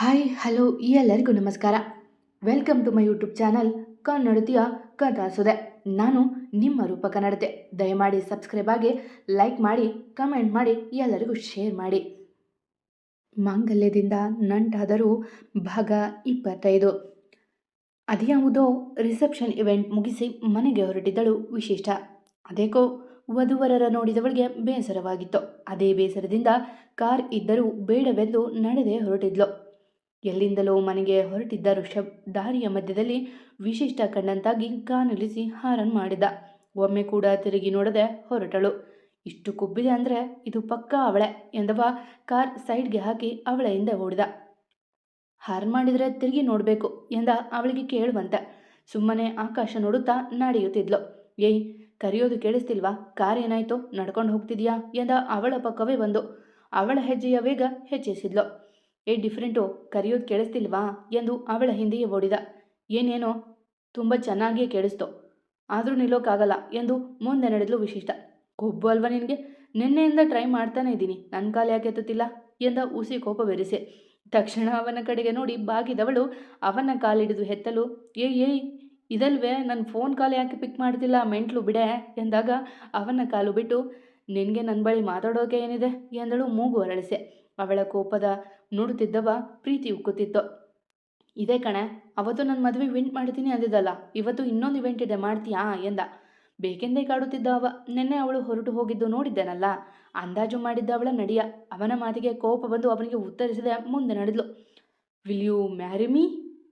Hi hello ಎಲ್ಲರಿಗೂ ನಮಸ್ಕಾರ. Welcome to my YouTube channel ಕನ್ನಡತಿಯ ಕಥಾಸುದೆ ನಾನು ನಿಮ್ಮ ರೂಪ ಕನ್ನಡತೆ. ದಯಮಾಡಿ ಸಬ್ಸ್ಕ್ರೈಬ್ ಆಗಿ ಲೈಕ್ ಮಾಡಿ ಕಮೆಂಟ್ ಮಾಡಿ, ಎಲ್ಲರಿಗೂ ಶೇರ್ ಮಾಡಿ. ಮಾಂಗಲ್ಯದಿಂದ ನಂಟಾದರೂ ಭಾಗ ಇಪ್ಪತ್ತೈದು. ಅದ್ಯಾವುದೋ ರಿಸೆಪ್ಷನ್ ಇವೆಂಟ್ ಮುಗಿಸಿ ಮನೆಗೆ ಹೊರಟಿದ್ದಳು ವಿಶಿಷ್ಟ. ಅದೇಕೋ ವಧುವರರ ನೋಡಿದವಳಿಗೆ ಬೇಸರವಾಗಿತ್ತು. ಅದೇ ಬೇಸರದಿಂದ ಕಾರ್ ಇದ್ದರೂ ಬೇಡವೆಂದು ನಡೆದೇ ಹೊರಟಿದ್ಲು. ಎಲ್ಲಿಂದಲೋ ಮನೆಗೆ ಹೊರಟಿದ್ದ ಋಷಭ್ ದಾರಿಯ ಮಧ್ಯದಲ್ಲಿ ವಿಶಿಷ್ಟ ಕಂಡಂತಾಗಿ ಕಾನಿಲಿಸಿ ಹಾರನ್ ಮಾಡಿದ. ಒಮ್ಮೆ ಕೂಡ ತಿರುಗಿ ನೋಡದೆ ಹೊರಟಳು. ಇಷ್ಟು ಕುಬ್ಬಿದೆ ಅಂದರೆ ಇದು ಪಕ್ಕಾ ಅವಳೆ ಎಂದವ ಕಾರ್ ಸೈಡ್ಗೆ ಹಾಕಿ ಅವಳ ಹಿಂದೆ ಓಡಿದ. ಹಾರ್ನ್ ಮಾಡಿದರೆ ತಿರುಗಿ ನೋಡಬೇಕು ಎಂದ ಅವಳಿಗೆ ಕೇಳುವಂತೆ. ಸುಮ್ಮನೆ ಆಕಾಶ ನೋಡುತ್ತಾ ನಡೆಯುತ್ತಿದ್ಲು. ಏಯ್, ಕರೆಯೋದು ಕೇಳಿಸ್ತಿಲ್ವಾ? ಕಾರ್ ಏನಾಯ್ತು? ನಡ್ಕೊಂಡು ಹೋಗ್ತಿದ್ಯಾ? ಎಂದ ಅವಳ ಪಕ್ಕವೇ ಬಂದು. ಅವಳ ಹೆಜ್ಜೆಯ ವೇಗ ಹೆಚ್ಚಿಸಿದ್ಲು. ಏ ಡಿಫ್ರೆಂಟು ಕರೆಯೋದು ಕೇಳಿಸ್ತಿಲ್ವಾ? ಎಂದು ಅವಳ ಹಿಂದೆಯೇ ಓಡಿದ. ಏನೇನೋ ತುಂಬ ಚೆನ್ನಾಗಿಯೇ ಕೇಳಿಸ್ತು. ಆದರೂ ನಿಲ್ಲೋಕ್ಕಾಗಲ್ಲ ಎಂದು ಮುಂದೆ ನಡೆದಲು ವಿಶಿಷ್ಟ. ಕೊಬ್ಬು ಅಲ್ವಾ ನಿನಗೆ? ನಿನ್ನೆಯಿಂದ ಟ್ರೈ ಮಾಡ್ತಾನೆ ಇದ್ದೀನಿ. ನನ್ನ ಕಾಲು ಯಾಕೆ ಎತ್ತುತ್ತಿಲ್ಲ? ಎಂದ ಉಸಿ ಕೋಪ ಬೆರೆಸೆ ತಕ್ಷಣ ಅವನ ಕಡೆಗೆ ನೋಡಿ ಬಾಗಿದವಳು ಅವನ ಕಾಲಿಡಿದು ಹೆತ್ತಲು, ಏ, ಏಯ್, ಇದಲ್ವೇ? ನನ್ನ ಫೋನ್ ಕಾಲ್ ಯಾಕೆ ಪಿಕ್ ಮಾಡ್ತಿಲ್ಲ? ಮೆಂಟ್ಲು ಬಿಡೆ ಎಂದಾಗ ಅವನ ಕಾಲು ಬಿಟ್ಟು, ನಿನಗೆ ನನ್ನ ಬಳಿ ಮಾತಾಡೋಕೆ ಏನಿದೆ? ಎಂದಳು ಮೂಗು ಅರಳಿಸೆ. ಅವಳ ಕೋಪದ ನೋಡುತ್ತಿದ್ದವ, ಪ್ರೀತಿ ಉಕ್ಕುತ್ತಿತ್ತು. ಇದೇ ಕಣೆ, ಅವತ್ತು ನನ್ನ ಮದುವೆ ಇವೆಂಟ್ ಮಾಡ್ತೀನಿ ಅಂದಿದ್ದಲ್ಲ, ಇವತ್ತು ಇನ್ನೊಂದು ಇವೆಂಟ್ ಇದೆ ಮಾಡ್ತೀಯಾ? ಎಂದ. ಬೇಕೆಂದೇ ಕಾಡುತ್ತಿದ್ದ ಅವ, ನಿನ್ನೆ ಅವಳು ಹೊರಟು ಹೋಗಿದ್ದು ನೋಡಿದ್ದೇನಲ್ಲ, ಅಂದಾಜು ಮಾಡಿದ್ದ ಅವಳ ನಡಿಯ, ಅವನ ಮಾತಿಗೆ ಕೋಪ ಬಂದು ಅವನಿಗೆ ಉತ್ತರಿಸದೆ ಮುಂದೆ ನಡೆದ್ಲು. ವಿಲ್ ಯು ಮ್ಯಾರಿ ಮೀ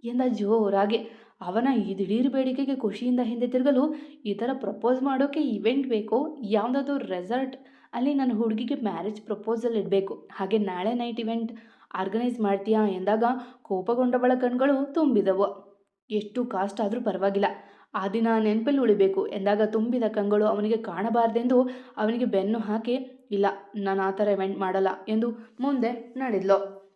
ಎಂದ ಜೋರಾಗಿ. ಅವನ ಈ ದಿಢೀರ್ ಬೇಡಿಕೆಗೆ ಖುಷಿಯಿಂದ ಹಿಂದೆ ತಿರುಗಲು, ಈ ಥರ ಪ್ರಪೋಸ್ ಮಾಡೋಕ್ಕೆ ಇವೆಂಟ್ ಬೇಕೋ, ಯಾವುದಾದ್ರು ರೆಸಾರ್ಟ್ ಅಲ್ಲಿ ನನ್ನ ಹುಡುಗಿಗೆ ಮ್ಯಾರೇಜ್ ಪ್ರಪೋಸಲ್ ಇಡಬೇಕು. ಹಾಗೆ ನಾಳೆ ನೈಟ್ ಇವೆಂಟ್ ಆರ್ಗನೈಸ್ ಮಾಡ್ತೀಯಾ ಎಂದಾಗ ಕೋಪಗೊಂಡವಳ ಕಣ್ಗಳು ತುಂಬಿದವು. ಎಷ್ಟು ಕಾಸ್ಟ್ ಆದರೂ ಪರವಾಗಿಲ್ಲ. ಆ ದಿನ ನೆನಪಲ್ಲಿ ಉಳಿಬೇಕು ಎಂದಾಗ ತುಂಬಿದ ಕಣ್ಗಳು ಅವನಿಗೆ ಕಾಣಬಾರ್ದೆಂದು ಅವನಿಗೆ ಬೆನ್ನು ಹಾಕಿ, ಇಲ್ಲ, ನಾನು ಆ ಥರ ಇವೆಂಟ್ ಮಾಡಲ್ಲ ಎಂದು ಮುಂದೆ ನಡೆದ್ಲು.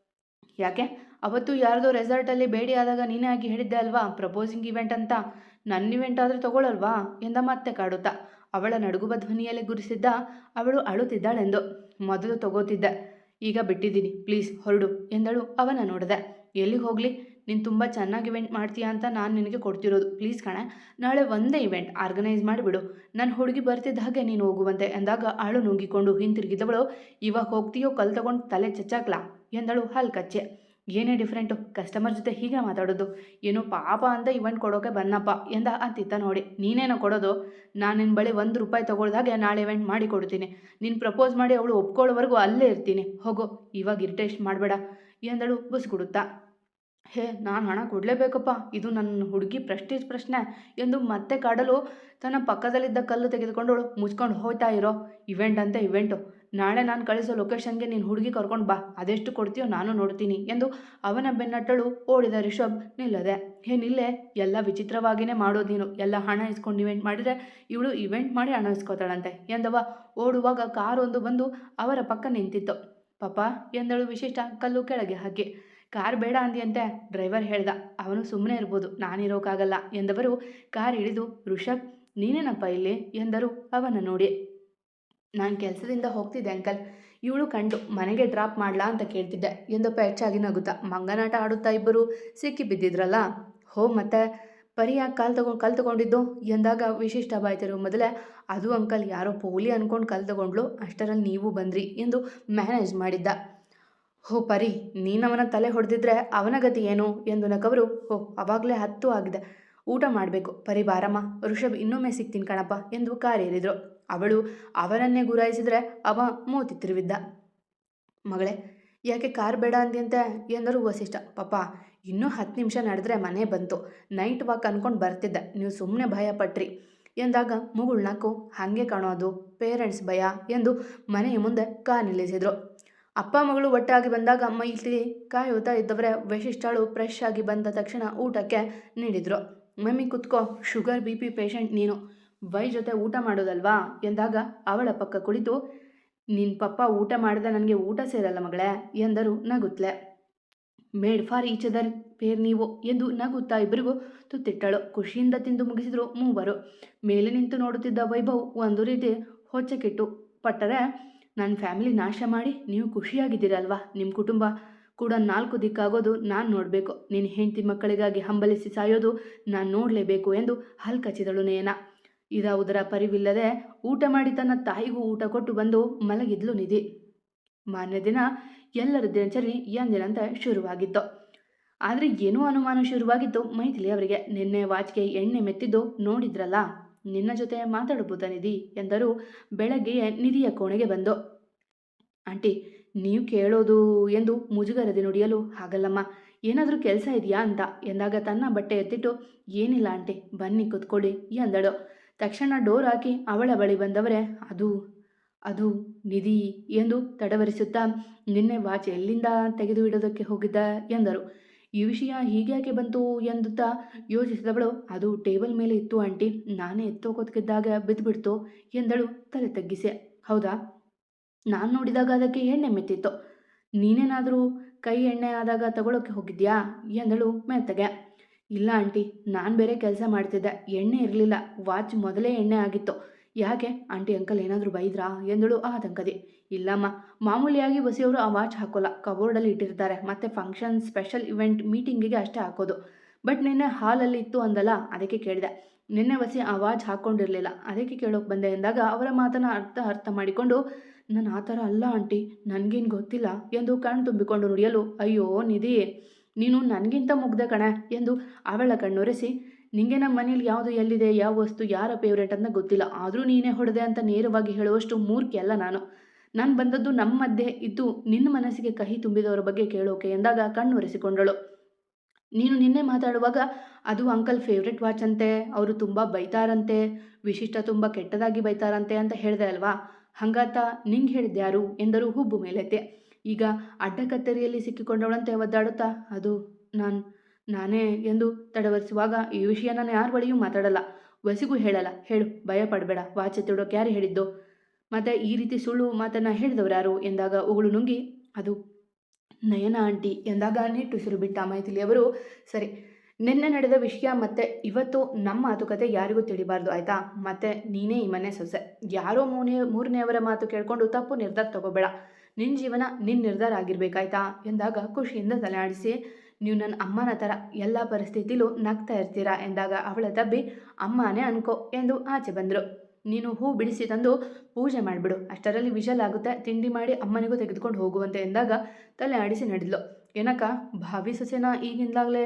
ಯಾಕೆ? ಅವತ್ತು ಯಾರ್ದೋ ರೆಸಾರ್ಟಲ್ಲಿ ಭೇಟಿ ಆದಾಗ ನೀನೇ ಆಗಿ ಹೇಳಿದ್ದೆ ಅಲ್ವಾ? ಪ್ರಪೋಸಿಂಗ್ ಇವೆಂಟ್ ಅಂತ. ನನ್ನ ಇವೆಂಟ್ ಆದರೆ ತಗೊಳ್ಳಲ್ವಾ ಎಂದ ಮತ್ತೆ ಕಾಡುತ್ತಾ. ಅವಳ ನಡುಗುವ ಧ್ವನಿಯಲ್ಲಿ ಗುರಿಸಿದ್ದ ಅವಳು ಅಳುತ್ತಿದ್ದಾಳೆಂದು. ಮೊದಲು ತಗೋತಿದ್ದೆ. ಈಗ ಬಿಟ್ಟಿದ್ದೀನಿ ಪ್ಲೀಸ್ ಹೊರಡು ಎಂದಳು ಅವನ ನೋಡಿದೆ. ಎಲ್ಲಿಗೆ ಹೋಗಲಿ? ನೀನು ತುಂಬ ಚೆನ್ನಾಗಿ ಇವೆಂಟ್ ಮಾಡ್ತೀಯ ಅಂತ ನಾನು ನಿನಗೆ ಕೊಡ್ತಿರೋದು. ಪ್ಲೀಸ್ ಕಣೆ, ನಾಳೆ ಒಂದೇ ಇವೆಂಟ್ ಆರ್ಗನೈಸ್ ಮಾಡಿಬಿಡು ನನ್ನ ಹುಡುಗಿ ಬರ್ತಿದ್ದ ಹಾಗೆ ನೀನು ಹೋಗುವಂತೆ ಎಂದಾಗ ಆಳು ನುಂಗಿಕೊಂಡು ಹಿಂತಿರುಗಿದವಳು, ಇವಾಗ ಹೋಗ್ತೀಯೋ ಕಲ್ ತಗೊಂಡು ತಲೆ ಚಚ್ಚಾಕ್ಲಾ? ಎಂದಳು ಹಲ್ ಕಚ್ಚೆ ಏನೇ ಡಿಫ್ರೆಂಟು ಕಸ್ಟಮರ್ ಜೊತೆ ಹೀಗೆ ಮಾತಾಡೋದು, ಏನೋ ಪಾಪ ಅಂತ ಇವೆಂಟ್ ಕೊಡೋಕೆ ಬನ್ನಪ್ಪ ಎಂದ ಅಂತಿತ್ತ ನೋಡಿ. ನೀನೇನೋ ಕೊಡೋದು, ನಾನು ನಿನ್ನ ಬಳಿ ಒಂದು ರೂಪಾಯಿ ತೊಗೊಳ್ದಾಗೆ ನಾಳೆ ಇವೆಂಟ್ ಮಾಡಿ ಕೊಡ್ತೀನಿ. ನೀನು ಪ್ರಪೋಸ್ ಮಾಡಿ ಅವಳು ಒಪ್ಕೊಳ್ಳೋವರೆಗೂ ಅಲ್ಲೇ ಇರ್ತೀನಿ. ಹೋಗೋ, ಇವಾಗ ಇರಿಟೇಸ್ಟ್ ಮಾಡಬೇಡ ಎಂದಳು ಬುಸ್ಕೊಡುತ್ತಾ ಹೇ, ನಾನು ಹಣ ಕೊಡಲೇಬೇಕಪ್ಪ, ಇದು ನನ್ನ ಹುಡುಗಿ ಪ್ರೆಸ್ಟೀಜ್ ಪ್ರಶ್ನೆ ಎಂದು ಮತ್ತೆ ಕಾಡಲು ತನ್ನ ಪಕ್ಕದಲ್ಲಿದ್ದ ಕಲ್ಲು ತೆಗೆದುಕೊಂಡವಳು ಮುಚ್ಕೊಂಡು ಹೋಗ್ತಾ ಇರೋ ಇವೆಂಟ್ ಅಂತ ಇವೆಂಟು ನಾಳೆ ನಾನು ಕಳಿಸೋ ಲೊಕೇಶನ್ಗೆ ನೀನು ಹುಡುಗಿ ಕರ್ಕೊಂಡು ಬಾ. ಅದೆಷ್ಟು ಕೊಡ್ತೀಯೋ ನಾನು ನೋಡ್ತೀನಿ ಎಂದು ಅವನ ಬೆನ್ನಟ್ಟಳು ಓಡಿದ ರಿಷಬ್ ನಿಲ್ಲದೆ. ಹೇ ನಿಲ್ಲೆ, ಎಲ್ಲ ವಿಚಿತ್ರವಾಗಿಯೇ ಮಾಡೋದು ಎಲ್ಲ ಹಣ ಇಸ್ಕೊಂಡು ಇವೆಂಟ್ ಮಾಡಿದರೆ ಇವಳು ಇವೆಂಟ್ ಮಾಡಿ ಹಣ ಇಸ್ಕೋತಾಳಂತೆ ಎಂದವ. ಓಡುವಾಗ ಕಾರೊಂದು ಬಂದು ಅವರ ಪಕ್ಕ ನಿಂತಿತ್ತು. ಪಾಪ ಎಂದಳು ವಿಶಿಷ್ಟ ಕಲ್ಲು ಕೆಳಗೆ ಹಾಕಿ ಕಾರ್ ಬೇಡ ಅಂದಿಯಂತೆ. ಡ್ರೈವರ್ ಹೇಳ್ದ. ಅವನು ಸುಮ್ಮನೆ ಇರ್ಬೋದು. ನಾನಿರೋಕ್ಕಾಗಲ್ಲ ಎಂದವರು ಕಾರ್ ಇಳಿದು ಋಷಭ್ ನೀನೇನಪ್ಪ ಇಲ್ಲಿ? ಎಂದರು ಅವನ ನೋಡಿ. ನಾನು ಕೆಲಸದಿಂದ ಹೋಗ್ತಿದ್ದೆ ಅಂಕಲ್ ಇವಳು ಕಂಡು, ಮನೆಗೆ ಡ್ರಾಪ್ ಮಾಡಲಾ ಅಂತ ಕೇಳ್ತಿದ್ದೆ. ಎಂದಪ್ಪ ಹೆಚ್ಚಾಗಿ ನಗುತ್ತಾ. ಮಂಗನಾಟ ಆಡುತ್ತಾ ಇಬ್ಬರು? ಸಿಕ್ಕಿ ಬಿದ್ದಿದ್ರಲ್ಲ? ಹೋ, ಮತ್ತೆ. ಪರಿ ಯಾಕೆ ಕಾಲು ತಗೊಂಡು, ಕಲ್ ತಗೊಂಡಿದ್ದು? ಎಂದಾಗ ವಿಶಿಷ್ಟ ಬಾಯ್ತಿರು. ಮೊದಲೇ, ಅದು ಅಂಕಲ್ ಯಾರೋ ಪೋಲಿ ಅಂದ್ಕೊಂಡು ಕಲ್ ತಗೊಂಡ್ಲು ಅಷ್ಟರಲ್ಲಿ ನೀವು ಬಂದ್ರಿ ಎಂದು ಮ್ಯಾನೇಜ್ ಮಾಡಿದ್ದ. ಹೋ, ಪರಿ ನೀನವನ ತಲೆ ಹೊಡೆದಿದ್ರೆ ಅವನ ಗತಿ ಏನು? ಎಂದು ನಕವರು, ಹೋ, ಅವಾಗಲೇ ಹತ್ತು ಆಗಿದೆ. ಊಟ ಮಾಡಬೇಕು. ಪರಿ, ಬಾರಮ್ಮ. ಋಷಭ್ ಇನ್ನೊಮ್ಮೆ ಸಿಗ್ತೀನಿ ಕಣಪ್ಪ ಎಂದು ಕಾರೇರಿದ್ರು ಅವಳು ಅವನನ್ನೇ ಗುರಾಯಿಸಿದ್ರೆ ಅವ ಮೂತಿ ತಿರುವಿದ್ದ. ಮಗಳೇ, ಯಾಕೆ ಕಾರ್ ಬೇಡ ಅಂದ್ಯಂತೆ? ಎಂದರು ವಸಿಷ್ಠ. ಪಾಪ ಇನ್ನೂ ಹತ್ತು ನಿಮಿಷ ನಡೆದ್ರೆ ಮನೆ ಬಂತು. ನೈಟ್ ವಾಕ್ ಅನ್ಕೊಂಡು ಬರ್ತಿದ್ದೆ. ನೀವು ಸುಮ್ಮನೆ ಭಯ ಪಟ್ರಿ. ಎಂದಾಗ ಮುಗುಳ್ನಾಕು ಹಾಗೆ ಕಾಣೋದು ಪೇರೆಂಟ್ಸ್ ಭಯ ಎಂದು ಮನೆಯ ಮುಂದೆ ಕಾರ್ ನಿಲ್ಲಿಸಿದ್ರು. ಅಪ್ಪ ಮಗಳು ಒಟ್ಟಾಗಿ ಬಂದಾಗ ಅಮ್ಮ ಇಲ್ಲಿ ಕಾಯುತ್ತಾ ಇದ್ದವರೇ ವೈಶಿಷ್ಟ್ಯಳು ಫ್ರೆಶ್ ಆಗಿ ಬಂದ ತಕ್ಷಣ ಊಟಕ್ಕೆ ನೀಡಿದ್ರು. ಮಮ್ಮಿ ಕುತ್ಕೋ ಶುಗರ್ ಬಿ ಪಿ ಪೇಷಂಟ್ ನೀನು. ವೈ ಜೊತೆ ಊಟ ಮಾಡೋದಲ್ವಾ? ಎಂದಾಗ ಅವಳ ಪಕ್ಕ ಕುಳಿತು ನಿನ್ನ ಪಪ್ಪ ಊಟ ಮಾಡಿದ ನನಗೆ ಊಟ ಸೇರಲ್ಲ ಮಗಳೇ ಎಂದರು ನಗುತ್ತಲೆ made for each other pair ನೀವು ಎಂದು ನಗುತ್ತಾ ಇಬ್ಬರಿಗೂ ತುತ್ತಿಟ್ಟಳು. ಖುಷಿಯಿಂದ ತಿಂದು ಮುಗಿಸಿದ್ರು ಮೂವರು. ಮೇಲೆ ನಿಂತು ನೋಡುತ್ತಿದ್ದ ವೈಭವ್ ಒಂದು ರೀತಿ ಹೊಚ್ಚಕ್ಕಿಟ್ಟು ಪಟ್ಟರೆ ನನ್ನ ಫ್ಯಾಮಿಲಿ ನಾಶ ಮಾಡಿ ನೀವು ಖುಷಿಯಾಗಿದ್ದೀರಲ್ವಾ? ನಿಮ್ಮ ಕುಟುಂಬ ಕೂಡ ನಾಲ್ಕು ದಿಕ್ಕಾಗೋದು ನಾನು ನೋಡಬೇಕು. ನಿನ್ನ ಹೆಂಡತಿ ಮಕ್ಕಳಿಗಾಗಿ ಹಂಬಲಿಸಿ ಸಾಯೋದು ನಾನು ನೋಡಲೇಬೇಕು ಎಂದು ಹಲ್ಕಚ್ಚಿದಳು ನಯನ. ಇದಾವುದರ ಪರಿವಿಲ್ಲದೆ ಊಟ ಮಾಡಿ ತನ್ನ ತಾಯಿಗೂ ಊಟ ಕೊಟ್ಟು ಬಂದು ಮಲಗಿದ್ಲು ನಿಧಿ. ಮಾನ್ಯ ದಿನ ಎಲ್ಲರ ದಿನಚರಿ ಎಂದಿನಂತ ಶುರುವಾಗಿತ್ತು. ಆದರೆ ಏನೂ ಅನುಮಾನ ಶುರುವಾಗಿತ್ತು ಮೈಥಿಲಿ ಅವರಿಗೆ. ನಿನ್ನೆ ವಾಚ್ಗೆ ಎಣ್ಣೆ ಮೆತ್ತಿದ್ದು ನೋಡಿದ್ರಲ್ಲ? ನಿನ್ನ ಜೊತೆ ಮಾತಾಡಬಹುದಾ ನಿಧಿ? ಎಂದರು ಬೆಳಗ್ಗೆಯೇ ನಿಧಿಯ ಕೋಣೆಗೆ ಬಂದು. ಆಂಟಿ, ನೀವು ಕೇಳೋದು ಎಂದು ಮುಜುಗರದೆ ನುಡಿಯಲು ಹಾಗಲ್ಲಮ್ಮ. ಏನಾದರೂ ಕೆಲಸ ಇದೆಯಾ ಅಂತ. ಎಂದಾಗ ತನ್ನ ಬಟ್ಟೆ ಎತ್ತಿಟ್ಟು, ಏನಿಲ್ಲ ಆಂಟಿ, ಬನ್ನಿ ಕುತ್ಕೊಳ್ಳಿ ಎಂದಳು. ತಕ್ಷಣ ಡೋರ್ ಹಾಕಿ ಅವಳ ಬಳಿ ಬಂದವರೇ, ಅದು ಅದು ನಿಧಿ ಎಂದು ತಡವರಿಸುತ್ತಾ ನಿನ್ನೆ ವಾಚ್ ಎಲ್ಲಿಂದ ತೆಗೆದು ಇಡೋದಕ್ಕೆ ಹೋಗಿದ್ದ ಎಂದರು. ಈ ವಿಷಯ ಹೀಗ್ಯಾಕೆ ಬಂತು ಎಂದುತ್ತಾ ಯೋಚಿಸಿದವಳು, ಅದು ಟೇಬಲ್ ಮೇಲೆ ಇತ್ತು ಆಂಟಿ, ನಾನೇ ಎತ್ತೋಗೋದಕ್ಕಿದ್ದಾಗ ಬಿದ್ದುಬಿಡ್ತು ಎಂದಳು ತಲೆ ತಗ್ಗಿಸೆ. ಹೌದಾ? ನಾನು ನೋಡಿದಾಗ ಅದಕ್ಕೆ ಎಣ್ಣೆ ಮೆತ್ತಿತ್ತು. ನೀನೇನಾದರೂ ಕೈ ಎಣ್ಣೆ ಆದಾಗ ತಗೊಳ್ಳೋಕೆ ಹೋಗಿದ್ಯಾ? ಎಂದಳು ಮೆತ್ತಗೆ ಇಲ್ಲ ಆಂಟಿ, ನಾನು ಬೇರೆ ಕೆಲಸ ಮಾಡ್ತಿದ್ದೆ, ಎಣ್ಣೆ ಇರಲಿಲ್ಲ, ವಾಚ್ ಮೊದಲೇ ಎಣ್ಣೆ ಆಗಿತ್ತು. ಯಾಕೆ? ಆಂಟಿ, ಅಂಕಲ್ ಏನಾದರೂ ಬೈದ್ರಾ? ಎಂದಳು ಆತಂಕದಿ ಇಲ್ಲಮ್ಮ, ಮಾಮೂಲಿಯಾಗಿ ಬಸಿಯವರು ಆ ವಾಚ್ ಹಾಕೋಲ್ಲ, ಕಬೋರ್ಡಲ್ಲಿ ಇಟ್ಟಿರ್ತಾರೆ, ಮತ್ತು ಫಂಕ್ಷನ್ ಸ್ಪೆಷಲ್ ಇವೆಂಟ್ ಮೀಟಿಂಗಿಗೆ ಅಷ್ಟೇ ಹಾಕೋದು. ಬಟ್ ನಿನ್ನೆ ಹಾಲಲ್ಲಿ ಇತ್ತು ಅಂದಲ್ಲ, ಅದಕ್ಕೆ ಕೇಳಿದೆ. ನಿನ್ನೆ ಬಸಿ ಆ ವಾಚ್ ಹಾಕ್ಕೊಂಡಿರಲಿಲ್ಲ ಅದಕ್ಕೆ ಕೇಳೋಕೆ ಬಂದೆ ಎಂದಾಗ ಅವರ ಮಾತನ್ನು ಅರ್ಥ ಅರ್ಥ ಮಾಡಿಕೊಂಡು, ನಾನು ಆ ಥರ ಅಲ್ಲ ಆಂಟಿ, ನನಗೇನು ಗೊತ್ತಿಲ್ಲ, ಎಂದು ಕಣ್ಣು ತುಂಬಿಕೊಂಡು ನುಡಿಯಲು, ಅಯ್ಯೋ ನಿಧಿ ನೀನು ನನಗಿಂತ ಮುಗ್ದೆ ಕಣೆ ಎಂದು ಅವಳ ಕಣ್ಣೊರೆಸಿ, ನಿಂಗೆ ನಮ್ಮ ಮನೇಲಿ ಯಾವುದು ಎಲ್ಲಿದೆ, ಯಾವ ವಸ್ತು, ಯಾರ ಫೇವ್ರೇಟ್ ಅಂತ ಗೊತ್ತಿಲ್ಲ. ಆದರೂ ನೀನೇ ಹೊಡೆದೆ ಅಂತ ನೇರವಾಗಿ ಹೇಳುವಷ್ಟು ಮೂರ್ಖಿ ಅಲ್ಲ ನಾನು. ನಾನು ಬಂದದ್ದು ನಮ್ಮ ಮಧ್ಯೆ ಇದ್ದು ನಿನ್ನ ಮನಸ್ಸಿಗೆ ಕಹಿ ತುಂಬಿದವರ ಬಗ್ಗೆ ಕೇಳೋಕೆ ಎಂದಾಗ ಕಣ್ಣು ಒರೆಸಿಕೊಂಡಳು ನೀನು ನಿನ್ನೆ ಮಾತಾಡುವಾಗ, ಅದು ಅಂಕಲ್ ಫೇವ್ರೇಟ್ ವಾಚ್ ಅಂತೆ, ಅವರು ತುಂಬ ಬೈತಾರಂತೆ, ವಿಶಿಷ್ಟ ತುಂಬ ಕೆಟ್ಟದಾಗಿ ಬೈತಾರಂತೆ ಅಂತ ಹೇಳಿದೆ ಅಲ್ವಾ? ಹಂಗಾತ ನಿಂಗೆ ಹೇಳಿದ್ಯಾರು ಎಂದರು ಹುಬ್ಬು ಮೇಲೆತ್ತೆ. ಈಗ ಅಡ್ಡ ಕತ್ತರಿಯಲ್ಲಿ ಸಿಕ್ಕಿಕೊಂಡವಳಂತೆ ಒದ್ದಾಡುತ್ತಾ, ಅದು ನಾನು, ನಾನೇ ಎಂದು ತಡವರಿಸುವಾಗ ಈ ವಿಷಯ ನಾನು ಯಾರ ಬಳಿಯೂ ಮಾತಾಡಲ್ಲ. ವಸಿಗೂ ಹೇಳಲ್ಲ. ಹೇಳು, ಭಯ ಪಡಬೇಡ. ವಾಚೆ ತೊಡೋಕೆ ಯಾರು ಹೇಳಿದ್ದು? ಮತ್ತು ಈ ರೀತಿ ಸುಳ್ಳು ಮಾತನ್ನು ಹೇಳಿದವರು ಯಾರು? ಎಂದಾಗ ಉಗುಳು ನುಂಗಿ, ಅದು ನಯನ ಆಂಟಿ. ಎಂದಾಗ ನಿಟ್ಟುಸಿರು ಬಿಟ್ಟ ಮೈಥಿಲಿಯವರು, ಸರಿ, ನಿನ್ನೆ ನಡೆದ ವಿಷಯ ಮತ್ತೆ ಇವತ್ತು ನಮ್ಮ ಮಾತುಕತೆ ಯಾರಿಗೂ ತಿಳಿಬಾರ್ದು, ಆಯಿತಾ? ಮತ್ತೆ ನೀನೇ ಈ ಮನೆ ಸೊಸೆ. ಯಾರೋ ಮೂನೇ ಮೂರನೆಯವರ ಮಾತು ಕೇಳಿಕೊಂಡು ತಪ್ಪು ನಿರ್ಧಾರ ತಗೋಬೇಡ. ನಿನ್ನ ಜೀವನ ನಿನ್ನ ನಿರ್ಧಾರ ಆಗಿರ್ಬೇಕಾಯ್ತಾ? ಎಂದಾಗ ಖುಷಿಯಿಂದ ತಲೆ ಆಡಿಸಿ ನೀವು ನನ್ನ ಅಮ್ಮನ ಥರ ಎಲ್ಲ ಪರಿಸ್ಥಿತಿಲೂ ನಗ್ತಾ ಇರ್ತೀರಾ? ಎಂದಾಗ ಅವಳ ತಬ್ಬಿ, ಅಮ್ಮನೇ ಅನ್ಕೋ ಎಂದು ಆಚೆ ಬಂದರು. ನೀನು ಹೂ ಬಿಡಿಸಿ ತಂದು ಪೂಜೆ ಮಾಡಿಬಿಡು. ಅಷ್ಟರಲ್ಲಿ ವಿಷಲ್ ಆಗುತ್ತೆ. ತಿಂಡಿ ಮಾಡಿ ಅಮ್ಮನಿಗೂ ತೆಗೆದುಕೊಂಡು ಹೋಗುವಂತೆ ಎಂದಾಗ ತಲೆ ಆಡಿಸಿ ನಡೆದ್ಲು. ಏನಕ್ಕ, ಭಾವಿ ಸೊಸೆನ ಈಗಿಂದಾಗಲೇ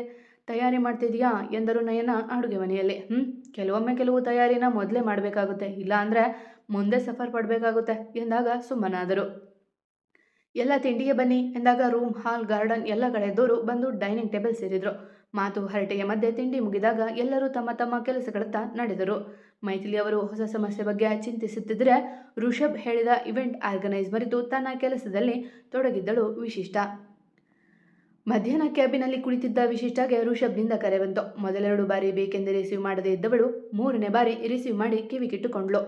ತಯಾರಿ ಮಾಡ್ತಿದೆಯಾ? ಎಂದರು ನಯನ ಅಡುಗೆ ಮನೆಯಲ್ಲಿ. ಹ್ಞೂ ಕೆಲವೊಮ್ಮೆ ಕೆಲವು ತಯಾರಿನ ಮೊದಲೇ ಮಾಡಬೇಕಾಗುತ್ತೆ. ಇಲ್ಲಾಂದರೆ ಮುಂದೆ ಸಫರ್ ಪಡಬೇಕಾಗುತ್ತೆ ಎಂದಾಗ ಸುಮ್ಮನಾದರು. ಎಲ್ಲ ತಿಂಡಿಗೆ ಬನ್ನಿ ಎಂದಾಗ ರೂಮ್ ಹಾಲ್ ಗಾರ್ಡನ್ ಎಲ್ಲ ಕಡೆದವರು ಬಂದು ಡೈನಿಂಗ್ ಟೇಬಲ್ ಸೇರಿದರು. ಮಾತು ಹರಟೆಯ ಮಧ್ಯೆ ತಿಂಡಿ ಮುಗಿದಾಗ ಎಲ್ಲರೂ ತಮ್ಮ ತಮ್ಮ ಕೆಲಸಗಳತ್ತ ನಡೆದರು. ಮೈಥಿಲಿ ಅವರು ಹೊಸ ಸಮಸ್ಯೆ ಬಗ್ಗೆ ಚಿಂತಿಸುತ್ತಿದ್ದರೆ ಋಷಭ್ ಹೇಳಿದ ಇವೆಂಟ್ ಆರ್ಗನೈಸ್ ಮರೆತು ತನ್ನ ಕೆಲಸದಲ್ಲಿ ತೊಡಗಿದ್ದಳು ವಿಶಿಷ್ಟ. ಮಧ್ಯಾಹ್ನ ಕ್ಯಾಬಿನಲ್ಲಿ ಕುಳಿತಿದ್ದ ವಿಶಿಷ್ಟಾಗೆ ಋಷಭ್ನಿಂದ ಕರೆ ಬಂತು. ಮೊದಲೆರಡು ಬಾರಿ ಬೇಕೆಂದು ರಿಸೀವ್ ಮಾಡದೇ ಇದ್ದವಳು ಮೂರನೇ ಬಾರಿ ರಿಸೀವ್ ಮಾಡಿ ಕಿವಿಗಿಟ್ಟುಕೊಂಡ್ಳು.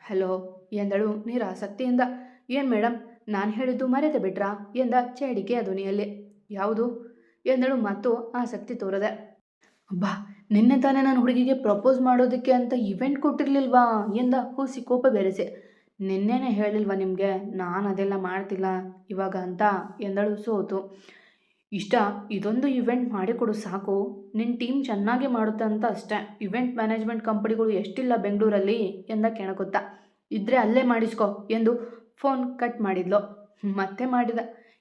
ಹಲೋ, ಎಂದಳು ನಿರಾಸಕ್ತಿಯಿಂದ. ಏನು ಮೇಡಮ್ ನಾನು ಹೇಳಿದ್ದು ಮರೆತು ಬಿಟ್ರಾ? ಎಂದ ಚೇಡಿಕೆಯ ಧ್ವನಿಯಲ್ಲಿ. ಯಾವುದು? ಎಂದಳು ಮತ್ತು ಆಸಕ್ತಿ ತೋರದೆ. ಅಬ್ಬಾ, ನಿನ್ನೆ ತಾನೇ ನಾನು ಹುಡುಗಿಗೆ ಪ್ರಪೋಸ್ ಮಾಡೋದಕ್ಕೆ ಅಂತ ಇವೆಂಟ್ ಕೊಟ್ಟಿರ್ಲಿಲ್ವಾ? ಎಂದ ಹೂಸಿ ಕೋಪ ಬೆರೆಸಿ. ನಿನ್ನೆನೇ ಹೇಳಿಲ್ವಾ ನಿಮಗೆ, ನಾನು ಅದೆಲ್ಲ ಮಾಡ್ತಿಲ್ಲ ಇವಾಗ ಅಂತ ಎಂದಳು ಸೋತು. ಇಷ್ಟ, ಇದೊಂದು ಇವೆಂಟ್ ಮಾಡಿಕೊಡು ಸಾಕು. ನಿನ್ನ ಟೀಮ್ ಚೆನ್ನಾಗಿ ಮಾಡುತ್ತೆ ಅಂತ ಅಷ್ಟೇ. ಇವೆಂಟ್ ಮ್ಯಾನೇಜ್ಮೆಂಟ್ ಕಂಪನಿಗಳು ಎಷ್ಟಿಲ್ಲ ಬೆಂಗಳೂರಲ್ಲಿ? ಎಂದ ಕೆಣಕುತ್ತಾ. ಇದ್ದರೆ ಅಲ್ಲೇ ಮಾಡಿಸ್ಕೊ, ಎಂದು ಫೋನ್ ಕಟ್ ಮಾಡಿದ್ಲು. ಮತ್ತೆ ಮಾಡಿದ.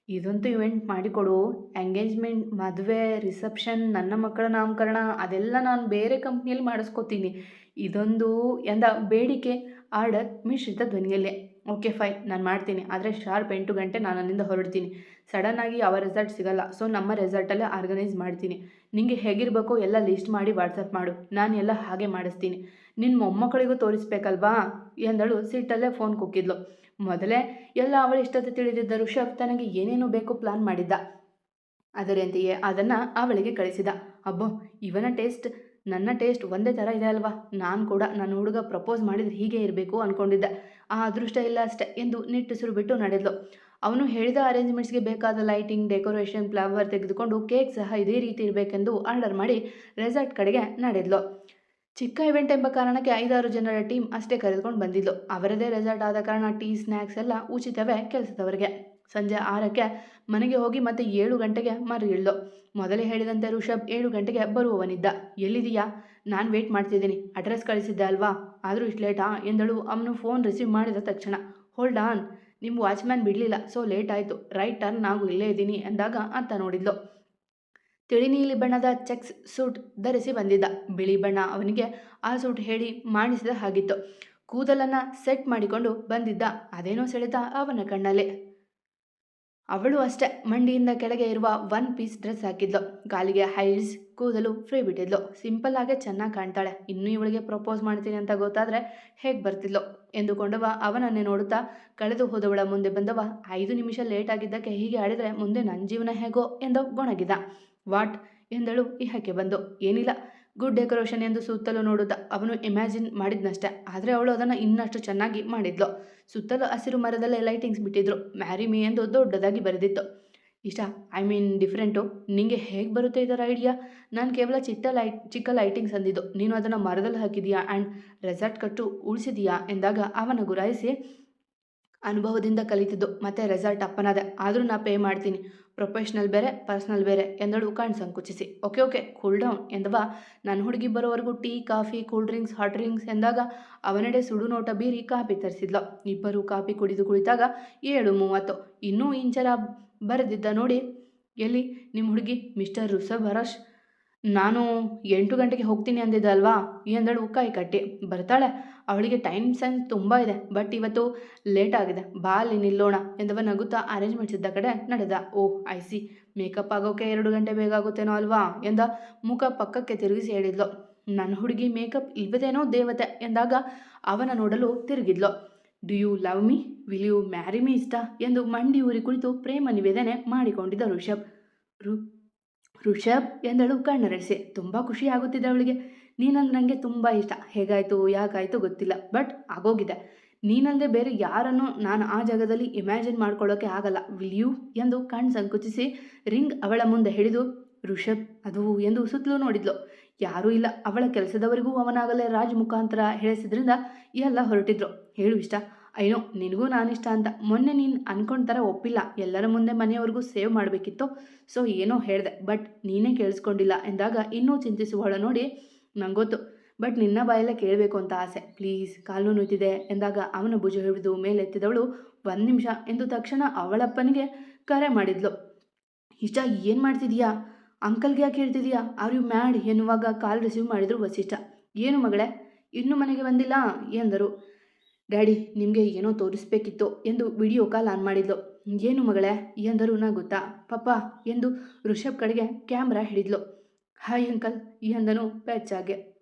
ಇದಂತೂ ಇವೆಂಟ್ ಮಾಡಿಕೊಡು. ಎಂಗೇಜ್ಮೆಂಟ್ ಮದುವೆ ರಿಸೆಪ್ಷನ್ ನನ್ನ ಮಕ್ಕಳ ನಾಮಕರಣ, ಅದೆಲ್ಲ ನಾನು ಬೇರೆ ಕಂಪ್ನಿಯಲ್ಲಿ ಮಾಡಿಸ್ಕೋತೀನಿ. ಇದೊಂದು ಎಂದ ಬೇಡಿಕೆ. ಆರ್ಡರ್ ಮಿಶ್ರಿತ ಧ್ವನಿಯಲ್ಲೇ. ಓಕೆ ಫೈನ್ ನಾನು ಮಾಡ್ತೀನಿ. ಆದರೆ ಶಾರ್ಪ್ ಎಂಟು ಗಂಟೆ ನಾನು ಅಲ್ಲಿಂದ ಹೊರಡ್ತೀನಿ. ಸಡನ್ನಾಗಿ ಯಾವ ರೆಸಾರ್ಟ್ ಸಿಗಲ್ಲ. ಸೊ ನಮ್ಮ ರೆಸಾರ್ಟಲ್ಲೇ ಆರ್ಗನೈಸ್ ಮಾಡ್ತೀನಿ. ನಿಮಗೆ ಹೇಗಿರಬೇಕೋ ಎಲ್ಲ ಲಿಸ್ಟ್ ಮಾಡಿ ವಾಟ್ಸಪ್ ಮಾಡು. ನಾನು ಎಲ್ಲ ಹಾಗೆ ಮಾಡಿಸ್ತೀನಿ. ನಿನ್ನ ಮೊಮ್ಮಕ್ಕಳಿಗೂ ತೋರಿಸ್ಬೇಕಲ್ವಾ? ಎಂದಳು. ಸಿಟ್ಟಲ್ಲೇ ಫೋನ್ ಕುಕ್ಕಿದ್ಲು. ಮೊದಲೇ ಎಲ್ಲ ಅವಳಿಷ್ಟತೆ ತಿಳಿದಿದ್ದ ಋಷಭ್ ತನಗೆ ಏನೇನು ಬೇಕು ಪ್ಲಾನ್ ಮಾಡಿದ್ದ. ಅದರಂತೆಯೇ ಅದನ್ನು ಅವಳಿಗೆ ಕಳಿಸಿದ. ಅಬ್ಬೋ, ಇವನ ಟೇಸ್ಟ್ ನನ್ನ ಟೇಸ್ಟ್ ಒಂದೇ ಥರ ಇದೆ ಅಲ್ವಾ? ನಾನು ಕೂಡ ನನ್ನ ಹುಡುಗ ಪ್ರಪೋಸ್ ಮಾಡಿದ್ರೆ ಹೀಗೆ ಇರಬೇಕು ಅನ್ಕೊಂಡಿದ್ದೆ. ಆ ಅದೃಷ್ಟ ಇಲ್ಲ ಅಷ್ಟೆ ಎಂದು ನಿಟ್ಟುಸಿರು ಬಿಟ್ಟು ನಡೆದ್ಲು. ಅವನು ಹೇಳಿದ ಅರೇಂಜ್ಮೆಂಟ್ಸ್ಗೆ ಬೇಕಾದ ಲೈಟಿಂಗ್ ಡೆಕೋರೇಷನ್ ಫ್ಲವರ್ ತೆಗೆದುಕೊಂಡು ಕೇಕ್ ಸಹ ಇದೇ ರೀತಿ ಇರಬೇಕೆಂದು ಆರ್ಡರ್ ಮಾಡಿ ರೆಸಾರ್ಟ್ ಕಡೆಗೆ ನಡೆದ್ಲು. ಚಿಕ್ಕ ಇವೆಂಟ್ ಎಂಬ ಕಾರಣಕ್ಕೆ ಐದಾರು ಜನರ ಟೀಮ್ ಅಷ್ಟೇ ಕರೆದುಕೊಂಡು ಬಂದಿದ್ಲು ಅವರದೇ ರೆಸಾರ್ಟ್ ಆದ ಕಾರಣ ಟೀ ಸ್ನ್ಯಾಕ್ಸ್ ಎಲ್ಲ ಉಚಿತವೇ ಕೆಲಸದವರಿಗೆ. ಸಂಜೆ ಆರಕ್ಕೆ ಮನೆಗೆ ಹೋಗಿ ಮತ್ತೆ ಏಳು ಗಂಟೆಗೆ ಮರಗಿಳ್ದು ಮೊದಲೇ ಹೇಳಿದಂತೆ ಋಷಭ್ ಏಳು ಗಂಟೆಗೆ ಬರುವವನಿದ್ದ. ಎಲ್ಲಿದೆಯಾ ನಾನು ವೇಟ್ ಮಾಡ್ತಿದ್ದೀನಿ. ಅಡ್ರೆಸ್ ಕಳಿಸಿದ್ದೆ ಅಲ್ವಾ? ಆದರೂ ಇಷ್ಟು ಲೇಟಾ ಎಂದಳು ಅವನು ಫೋನ್ ರಿಸೀವ್ ಮಾಡಿದ ತಕ್ಷಣ. ಹೋಲ್ಡ್ ಆನ್ ನಿಮ್ಮ ವಾಚ್ಮ್ಯಾನ್ ಬಿಡಲಿಲ್ಲ. ಸೊ ಲೇಟ್ ಆಯಿತು. ರೈಟ್ ಟರ್ನ್ ನಾವು ಇಲ್ಲೇ ಇದ್ದೀನಿ ಅಂದಾಗ ಅಂತ ನೋಡಿದ್ಲು. ತಿಳಿ ನೀಲಿ ಬಣ್ಣದ ಚೆಕ್ಸ್ ಸೂಟ್ ಧರಿಸಿ ಬಂದಿದ್ದ. ಬಿಳಿ ಬಣ್ಣ ಅವನಿಗೆ ಆ ಸೂಟ್ ಹೇಳಿ ಮಾಡಿಸಿದ ಹಾಗಿತ್ತು. ಕೂದಲನ್ನು ಸೆಟ್ ಮಾಡಿಕೊಂಡು ಬಂದಿದ್ದ. ಅದೇನೋ ಸೆಳೆತ ಅವನ ಕಣ್ಣಲ್ಲಿ. ಅವಳು ಅಷ್ಟೇ. ಮಂಡಿಯಿಂದ ಕೆಳಗೆ ಇರುವ ಒನ್ ಪೀಸ್ ಡ್ರೆಸ್ ಹಾಕಿದ್ಲು. ಕಾಲಿಗೆ ಹೈಲ್ಸ್ ಕೂದಲು ಫ್ರೀ ಬಿಟ್ಟಿದ್ಲು. ಸಿಂಪಲ್ ಆಗಿ ಚೆನ್ನಾಗಿ ಕಾಣ್ತಾಳೆ. ಇನ್ನೂ ಇವಳಿಗೆ ಪ್ರಪೋಸ್ ಮಾಡ್ತೀನಿ ಅಂತ ಗೊತ್ತಾದರೆ ಹೇಗೆ ಬರ್ತಿದ್ಲು? ಎಂದುಕೊಂಡವ ಅವನನ್ನೇ ನೋಡುತ್ತಾ ಕಳೆದು ಹೋದವಳ ಮುಂದೆ ಬಂದವ. ಐದು ನಿಮಿಷ ಲೇಟ್ ಆಗಿದ್ದಕ್ಕೆ ಹೀಗೆ ಆಡಿದರೆ ಮುಂದೆ ನನ್ನ ಜೀವನ ಹೇಗೋ ಎಂದು ಗೊಣಗಿದ. ವಾಟ್ ಎಂದಳು ಇಹಕ್ಕೆ ಬಂದು. ಏನಿಲ್ಲ, ಗುಡ್ ಡೆಕೋರೇಷನ್ ಎಂದು ಸುತ್ತಲೂ ನೋಡುತ್ತಾ ಅವನು ಇಮ್ಯಾಜಿನ್ ಮಾಡಿದ್ನಷ್ಟೇ. ಆದರೆ ಅವಳು ಅದನ್ನು ಇನ್ನಷ್ಟು ಚೆನ್ನಾಗಿ ಮಾಡಿದ್ಲು. ಸುತ್ತಲೂ ಹಸಿರು ಮರದಲ್ಲೇ ಲೈಟಿಂಗ್ಸ್ ಬಿಟ್ಟಿದ್ರು. ಮ್ಯಾರಿ ಮೀ ಎಂದು ದೊಡ್ಡದಾಗಿ ಬರೆದಿತ್ತು. ಇಷ್ಟ, ಐ ಮೀನ್ ಡಿಫ್ರೆಂಟು. ನಿಂಗೆ ಹೇಗೆ ಬರುತ್ತೆ ಇದರ ಐಡಿಯಾ? ನಾನು ಕೇವಲ ಚಿಟ್ಟ ಲೈಟ್, ಚಿಕ್ಕ ಲೈಟಿಂಗ್ಸ್ ಅಂದಿದ್ದು. ನೀನು ಅದನ್ನು ಮರದಲ್ಲಿ ಹಾಕಿದೀಯಾ ಆ್ಯಂಡ್ ರೆಸಾರ್ಟ್ ಕಟ್ಟು ಉಳಿಸಿದೀಯಾ ಎಂದಾಗ ಅವನ ಗುರಾಯಿಸಿ ಅನುಭವದಿಂದ ಕಲಿತಿದ್ದು. ಮತ್ತೆ ರೆಸಾರ್ಟ್ ಅಪ್ಪನಾದೆ. ಆದರೂ ನಾ ಪೇ ಮಾಡ್ತೀನಿ. ಪ್ರೊಫೆಷ್ನಲ್ ಬೇರೆ ಪರ್ಸ್ನಲ್ ಬೇರೆ ಎಂದಳು ಕಣ್ ಸಂಕುಚಿಸಿ. ಓಕೆ ಓಕೆ ಕೂಲ್ ಡೌನ್ ಎಂದವ. ನನ್ನ ಹುಡುಗಿ ಬರೋವರೆಗೂ tea, coffee cool drinks hot drinks ಎಂದಾಗ ಅವನೆಡೆ ಸುಡು ನೋಟ ಬೀರಿ ಕಾಫಿ ತರಿಸಿದ್ಲು. ಇಬ್ಬರು ಕಾಫಿ ಕುಡಿದು ಕುಳಿತಾಗ ಏಳು ಮೂವತ್ತು. ಇನ್ನೂ ಇಂಚರ ಬರೆದಿದ್ದ ನೋಡಿ, ಎಲ್ಲಿ ನಿಮ್ಮ ಹುಡುಗಿ ಮಿಸ್ಟರ್ ರುಸಬ್ ಹರಶ್ ನಾನು ಎಂಟು ಗಂಟೆಗೆ ಹೋಗ್ತೀನಿ ಅಂದಿದ್ದೆ ಅಲ್ವಾ? ಎಂದಳು ಉಕ್ಕಾಯಿ ಕಟ್ಟಿ, ಬರ್ತಾಳೆ. ಅವಳಿಗೆ ಟೈಮ್ ಸೆನ್ಸ್ ತುಂಬ ಇದೆ ಬಟ್ ಇವತ್ತು ಲೇಟ್ ಆಗಿದೆ. ಬಾ ಅಲ್ಲಿ ನಿಲ್ಲೋಣ ಎಂದವ ನಗುತ್ತಾ ಅರೇಂಜ್ಮೆಂಟ್ಸ್ ಇದ್ದ ಕಡೆ ನಡೆದ. ಓ ಐ ಸಿ ಮೇಕಪ್ ಆಗೋಕೆ ಎರಡು ಗಂಟೆ ಬೇಕಾಗುತ್ತೇನೋ ಅಲ್ವಾ? ಎಂದ ಮುಖ ಪಕ್ಕಕ್ಕೆ ತಿರುಗಿಸಿ ಹೇಳಿದ್ಲು. ನನ್ನ ಹುಡುಗಿ ಮೇಕಪ್ ಇಲ್ವದೇನೋ ದೇವತೆ ಎಂದಾಗ ಅವನ ನೋಡಲು ತಿರುಗಿದ್ಲು. Do you love me will you marry me ಇಷ್ಟ? ಎಂದು ಮಂಡಿ ಊರಿ ಕುಳಿತು ಪ್ರೇಮ ನಿವೇದನೆ ಮಾಡಿಕೊಂಡಿದ್ದ ಋಷಭ್ ರು ಋಷಭ್ ಎಂದಳು ಕಣ್ಣರಳಿಸಿ ತುಂಬ ಖುಷಿ ಆಗುತ್ತಿದೆ ಅವಳಿಗೆ. ನೀನಂದ್ರೆ ನನಗೆ ತುಂಬ ಇಷ್ಟ. ಹೇಗಾಯಿತು, ಯಾಕಾಯಿತು ಗೊತ್ತಿಲ್ಲ, ಬಟ್ ಆಗೋಗಿದೆ. ನೀನಲ್ಲದೆ ಬೇರೆ ಯಾರನ್ನು ನಾನು ಆ ಜಾಗದಲ್ಲಿ ಇಮ್ಯಾಜಿನ್ ಮಾಡ್ಕೊಳ್ಳೋಕೆ ಆಗಲ್ಲ, ವಿಲ್ ಯು? ಎಂದು ಕಣ್ಣು ಸಂಕುಚಿಸಿ ರಿಂಗ್ ಅವಳ ಮುಂದೆ ಹಿಡಿದು, ಋಷಭ್, ಅದು ಎಂದು ಸುತ್ತಲೂ ನೋಡಿದ್ಲು. ಯಾರೂ ಇಲ್ಲ, ಅವಳ ಕೆಲಸದವರಿಗೂ ಅವನಾಗಲೇ ರಾಜ್ ಮುಖಾಂತರ ಹೇಳಿಸಿದ್ರಿಂದ ಎಲ್ಲ ಹೊರಟಿದ್ರು. ಹೇಳು ಇಷ್ಟ ಅಯ್ಯೋ, ನಿನಗೂ ನಾನಿಷ್ಟ ಅಂತ. ಮೊನ್ನೆ ನೀನು ಅನ್ಕೊಂಡ ಥರ ಒಪ್ಪಿಲ್ಲ. ಎಲ್ಲರ ಮುಂದೆ ಮನೆಯವ್ರಿಗೂ ಸೇವ್ ಮಾಡಬೇಕಿತ್ತು. ಸೊ, ಏನೋ ಹೇಳಿದೆ. ಬಟ್ ನೀನೇ ಕೇಳಿಸ್ಕೊಂಡಿಲ್ಲ ಎಂದಾಗ ಇನ್ನೂ ಚಿಂತಿಸುವಳ ನೋಡಿ ನಂಗೊತ್ತು. ಬಟ್ ನಿನ್ನ ಬಾಯಲ್ಲೇ ಕೇಳಬೇಕು ಅಂತ ಆಸೆ. ಪ್ಲೀಸ್, ಕಾಲು ನುಯ್ತಿದೆ ಎಂದಾಗ ಅವನ ಭುಜ ಹಿಡಿದು ಮೇಲೆತ್ತಿದವಳು ಒಂದು ನಿಮಿಷ ಎಂದು ತಕ್ಷಣ ಅವಳಪ್ಪನಿಗೆ ಕರೆ ಮಾಡಿದ್ಲು. ಇಷ್ಟ, ಏನು ಮಾಡ್ತಿದೀಯಾ? ಅಂಕಲ್ಗೆ ಯಾಕೆ ಹೇಳ್ತಿದೀಯಾ? ಆರ್ ಯು ಮ್ಯಾಡ್ ಎನ್ನುವಾಗ ಕಾಲ್ ರಿಸೀವ್ ಮಾಡಿದ್ರು ವಸಿಷ್ಠ. ಏನು ಮಗಳೇ? ಇನ್ನೂ ಮನೆಗೆ ಬಂದಿಲ್ಲ? ಎಂದರು. ಡ್ಯಾಡಿ, ನಿಮಗೆ ಏನೋ ತೋರಿಸ್ಬೇಕಿತ್ತು ಎಂದು ವಿಡಿಯೋ ಕಾಲ್ ಆನ್ ಮಾಡಿದ್ಲು. ಏನು ಮಗಳೇ? ಎಂದರು ಗೊತ್ತಾ? ಪಪ್ಪ ಎಂದು ಋಷಭ್ ಕಡೆಗೆ ಕ್ಯಾಮ್ರಾ ಹಿಡಿದ್ಲು. ಹಾಯ್ ಅಂಕಲ್ ಎಂದನು ಪೆಚ್ಚಾಗೆ.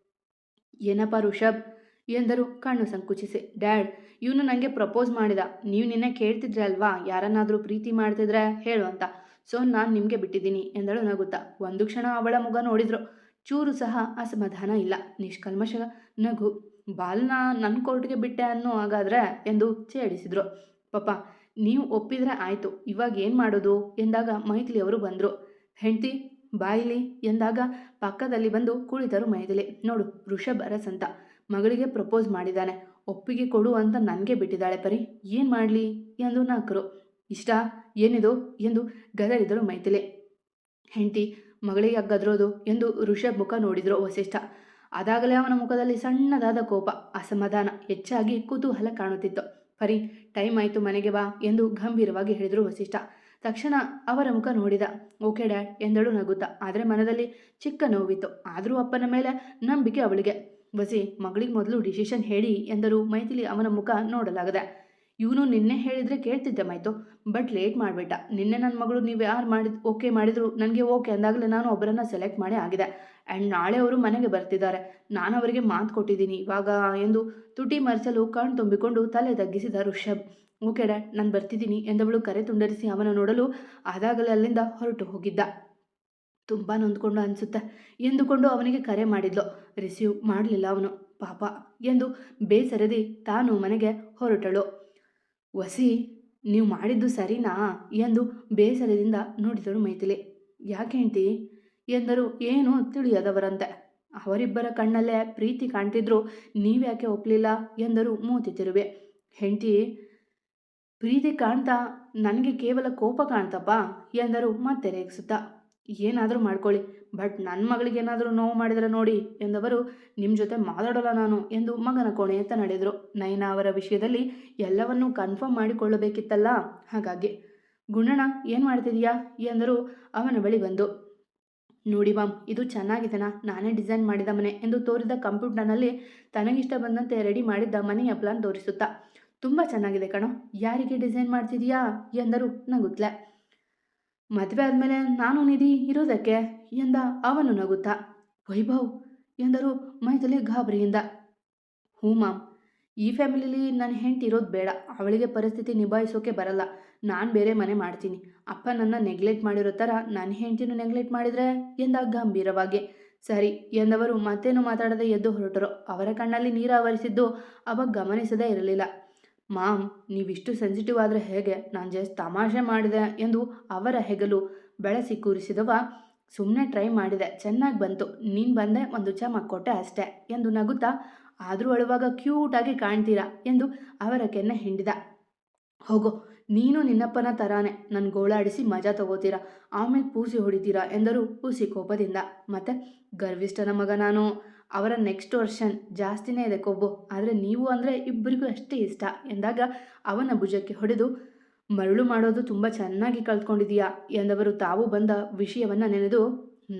ಏನಪ್ಪ ಋಷಭ್ ಎಂದರು ಕಣ್ಣು ಸಂಕುಚಿಸಿ. ಡ್ಯಾಡ್, ಇವನು ನನಗೆ ಪ್ರಪೋಸ್ ಮಾಡಿದ. ನೀವು ನಿನ್ನೆ ಕೇಳ್ತಿದ್ರೆ ಅಲ್ವಾ? ಯಾರನ್ನಾದರೂ ಪ್ರೀತಿ ಮಾಡ್ತಿದ್ರೆ ಹೇಳು ಅಂತ. ಸೊ, ನಾನು ನಿಮಗೆ ಬಿಟ್ಟಿದ್ದೀನಿ ಎಂದಳು ನಗುತ್ತಾ ಒಂದು ಕ್ಷಣ ಅವಳ ಮುಗ ನೋಡಿದ್ರು. ಚೂರು ಸಹ ಅಸಮಾಧಾನ ಇಲ್ಲ. ನಿಷ್ಕಲ್ಮಶ ನಗು. ಬಾಲ್ನ ನನ್ನ ಕೋರ್ಟ್ಗೆ ಬಿಟ್ಟೆ ಅನ್ನೋ ಹಾಗಾದ್ರೆ ಎಂದು ಛೇಡಿಸಿದ್ರು. ಪಾಪ, ನೀವು ಒಪ್ಪಿದ್ರೆ ಆಯಿತು, ಇವಾಗ ಏನು ಮಾಡೋದು? ಎಂದಾಗ ಮೈಥಿಲಿ ಅವರು ಬಂದರು. ಹೆಂಡ್ತಿ ಬಾಯಿಲಿ ಎಂದಾಗ ಪಕ್ಕದಲ್ಲಿ ಬಂದು ಕುಳಿತರು ಮೈಥಿಲಿ. ನೋಡು, ಋಷಭ್ ಅರಸ್ ಅಂತ. ಮಗಳಿಗೆ ಪ್ರಪೋಸ್ ಮಾಡಿದ್ದಾನೆ. ಒಪ್ಪಿಗೆ ಕೊಡು ಅಂತ ನನಗೆ ಬಿಟ್ಟಿದ್ದಾಳೆ ಪರಿ. ಏನು ಮಾಡಲಿ? ಎಂದು ನಾಲ್ಕರು. ಇಷ್ಟ? ಏನಿದು? ಎಂದು ಗದರಿದರು ಮೈಥಿಲಿ. ಹೆಂಡ್ತಿ, ಮಗಳಿಗೆ ಅಗ್ಗದ್ರೋದು ಎಂದು ಋಷಭ್ ಮುಖ ನೋಡಿದರು ವಸಿಷ್ಠ. ಅದಾಗಲೇ ಅವನ ಮುಖದಲ್ಲಿ ಸಣ್ಣದಾದ ಕೋಪ, ಅಸಮಾಧಾನ, ಹೆಚ್ಚಾಗಿ ಕುತೂಹಲ ಕಾಣುತ್ತಿತ್ತು. ಪರಿ, ಟೈಮ್ ಆಯಿತು, ಮನೆಗೆ ಬಾ ಎಂದು ಗಂಭೀರವಾಗಿ ಹೇಳಿದರು ವಸಿಷ್ಠ. ತಕ್ಷಣ ಅವರ ಮುಖ ನೋಡಿದ. ಓಕೆ, ಡ್ಯಾಡ್ ಎಂದಳು ನಗುತ್ತಾ. ಆದರೆ ಮನದಲ್ಲಿ ಚಿಕ್ಕ ನೋವಿತ್ತು. ಆದರೂ ಅಪ್ಪನ ಮೇಲೆ ನಂಬಿಕೆ ಅವಳಿಗೆ. ವಸಿ, ಮಗಳಿಗೆ ಮೊದಲು ಡಿಸಿಷನ್ ಹೇಳಿ ಎಂದರು ಮೈಥಿಲಿ ಅವನ ಮುಖ ನೋಡಲಾಗದೆ ಇವನು ನಿನ್ನೆ ಹೇಳಿದರೆ ಕೇಳ್ತಿದ್ದೆ ಮಾಯ್ತು ಬಟ್ ಲೇಟ್ ಮಾಡಿಬಿಟ್ಟ. ನಿನ್ನೆ ನನ್ನ ಮಗಳು ನೀವು ಯಾರು ಮಾಡಿದ ಓಕೆ ಮಾಡಿದ್ರು, ನನಗೆ ಓಕೆ ಅಂದಾಗಲೇ ನಾನು ಒಬ್ಬರನ್ನ ಸೆಲೆಕ್ಟ್ ಮಾಡಿ ಆಗಿದೆ ಆ್ಯಂಡ್ ನಾಳೆ ಅವರು ಮನೆಗೆ ಬರ್ತಿದ್ದಾರೆ. ನಾನು ಅವರಿಗೆ ಮಾತು ಕೊಟ್ಟಿದ್ದೀನಿ. ಇವಾಗ ಎಂದು ತುಟಿ ಮರೆಸಲು ಕಣ್ ತುಂಬಿಕೊಂಡು ತಲೆ ತಗ್ಗಿಸಿದ ಋಷಭ್ ಓಕೆ ಡ್ಯಾಡ್ ನಾನು ಬರ್ತಿದ್ದೀನಿ ಎಂದವಳು ಕರೆ ತುಂಡರಿಸಿ ಅವನ ನೋಡಲು ಆದಾಗಲೇ ಅಲ್ಲಿಂದ ಹೊರಟು ಹೋಗಿದ್ದ. ತುಂಬ ನೊಂದ್ಕೊಂಡು ಅನಿಸುತ್ತೆ ಎಂದುಕೊಂಡು ಅವನಿಗೆ ಕರೆ ಮಾಡಿದ್ಲು. ರಿಸೀವ್ ಮಾಡಲಿಲ್ಲ ಅವನು. ಪಾಪ ಎಂದು ಬೇಸರದಿ ತಾನು ಮನೆಗೆ ಹೊರಟಳು. ವಸಿ, ನೀವು ಮಾಡಿದ್ದು ಸರಿನಾ? ಎಂದು ಬೇಸರದಿಂದ ನೋಡಿದಳು ಮೈಥಿಲಿ. ಯಾಕೆ ಎಂದರು. ಏನು ತಿಳಿಯದವರಂತೆ. ಅವರಿಬ್ಬರ ಕಣ್ಣಲ್ಲೇ ಪ್ರೀತಿ ಕಾಣ್ತಿದ್ರು. ನೀವ್ಯಾಕೆ ಒಪ್ಪಲಿಲ್ಲ ಎಂದರು ಮೂತಿ ತಿರುವೆ. ಹೆಂಡತಿ, ಪ್ರೀತಿ ಕಾಣ್ತಾ ನನಗೆ ಕೇವಲ ಕೋಪ ಕಾಣ್ತಪ್ಪ? ಎಂದರು ಮತ್ತೆ ರೇಗಿಸುತ್ತಾ. ಏನಾದರೂ ಮಾಡ್ಕೊಳ್ಳಿ. ಬಟ್ ನನ್ನ ಮಗಳಿಗೆ ಏನಾದರೂ ನೋವು ಮಾಡಿದರೆ ನೋಡಿ ಎಂದವರು ನಿಮ್ಮ ಜೊತೆ ಮಾತಾಡೋಲ್ಲ ನಾನು ಎಂದು ಮಗನ ಕೋಣೆಯತ್ತ ನಡೆದರು. ನಯನ ಅವರ ವಿಷಯದಲ್ಲಿ ಎಲ್ಲವನ್ನೂ ಕನ್ಫರ್ಮ್ ಮಾಡಿಕೊಳ್ಳಬೇಕಿತ್ತಲ್ಲ? ಹಾಗಾಗಿ ಗುಣಣ್ಣ ಏನು ಮಾಡ್ತಿದೀಯಾ? ಎಂದರು. ಅವನ ಬಳಿ ಬಂದು, ನೋಡಿ ಮಾಮ್, ಇದು ಚೆನ್ನಾಗಿದೆನಾ? ನಾನೇ ಡಿಸೈನ್ ಮಾಡಿದ ಮನೆ ಎಂದು ತೋರಿದ ಕಂಪ್ಯೂಟರ್ನಲ್ಲಿ ತನಗಿಷ್ಟ ಬಂದಂತೆ ರೆಡಿ ಮಾಡಿದ್ದ ಮನೆಯ ಪ್ಲಾನ್ ತೋರಿಸುತ್ತಾ, ತುಂಬ ಚೆನ್ನಾಗಿದೆ ಕಣೋ. ಯಾರಿಗೆ ಡಿಸೈನ್ ಮಾಡ್ತಿದೀಯಾ? ಎಂದರು ನಗುತ್ಲೆ. ಮದುವೆ ಆದಮೇಲೆ ನಾನು ನಿಧಿ ಇರೋದಕ್ಕೆ ಎಂದ ಅವನು ನಗುತ್ತಾ. ವೈಭವ್ ಎಂದರು ಮೈದಲ್ಲಿ ಗಾಬರಿಯಿಂದ. ಹ್ಞೂ ಮಾಮ್, ಈ ಫ್ಯಾಮಿಲಿಲಿ ನನ್ನ ಹೆಂಡತಿ ಇರೋದು ಬೇಡ. ಅವಳಿಗೆ ಪರಿಸ್ಥಿತಿ ನಿಭಾಯಿಸೋಕೆ ಬರಲ್ಲ. ನಾನು ಬೇರೆ ಮನೆ ಮಾಡ್ತೀನಿ. ಅಪ್ಪ ನನ್ನ ನೆಗ್ಲೆಕ್ಟ್ ಮಾಡಿರೋ ಥರ ನನ್ನ ಹೆಂಡತಿನೂ ನೆಗ್ಲೆಕ್ಟ್ ಮಾಡಿದರೆ ಎಂದ ಗಂಭೀರವಾಗಿ. ಸರಿ, ಎಂದವರು ಮತ್ತೇನು ಮಾತಾಡದೆ ಎದ್ದು ಹೊರಟರು. ಅವರ ಕಣ್ಣಲ್ಲಿ ನೀರಾವರಿಸಿದ್ದು ಅವಾಗ ಗಮನಿಸದೇ ಇರಲಿಲ್ಲ. ಮಾಮ್, ನೀವಿಷ್ಟು ಸೆನ್ಸಿಟಿವ್ ಆದರೆ ಹೇಗೆ? ನಾನು ಜಸ್ಟ್ ತಮಾಷೆ ಮಾಡಿದೆ ಎಂದು ಅವರ ಹೆಗಲು ಬೆಳೆಸಿ ಕೂರಿಸಿದವ ಸುಮ್ಮನೆ ಟ್ರೈ ಮಾಡಿದೆ. ಚೆನ್ನಾಗಿ ಬಂತು. ನೀನು ಬಂದೆ ಒಂದು ಚಮಕ್ ಕೊಟ್ಟೆ ಅಷ್ಟೇ ಎಂದು ನಗುತ್ತಾ, ಆದರೂ ಅಳುವಾಗ ಕ್ಯೂಟಾಗಿ ಕಾಣ್ತೀರಾ? ಎಂದು ಅವರ ಕೆನ್ನೆ ಹಿಂಡಿದ. ಹೋಗೋ, ನೀನು ನಿನ್ನಪ್ಪನ ತರಾನೆ. ನನ್ನ ಗೋಳಾಡಿಸಿ ಮಜಾ ತಗೋತೀರಾ? ಆಮೇಲೆ ಪೂಸಿ ಹೊಡಿತೀರಾ? ಎಂದರು ಪೂಸಿ ಕೋಪದಿಂದ. ಮತ್ತೆ, ಗರ್ವಿಷ್ಠನ ಮಗ ನಾನು. ಅವರ ನೆಕ್ಸ್ಟ್ ವರ್ಷನ್ ಜಾಸ್ತಿನೇ ಇದೆ ಕೊಬ್ಬು, ಆದರೆ ನೀವು ಅಂದರೆ ಇಬ್ಬರಿಗೂ ಅಷ್ಟೇ ಇಷ್ಟ ಎಂದಾಗ ಅವನ ಭುಜಕ್ಕೆ ಹೊಡೆದು, ಮರಳು ಮಾಡೋದು ತುಂಬ ಚೆನ್ನಾಗಿ ಕಲ್ತ್ಕೊಂಡಿದೀಯಾ ಎಂದವರು ತಾವು ಬಂದ ವಿಷಯವನ್ನು ನೆನೆದು,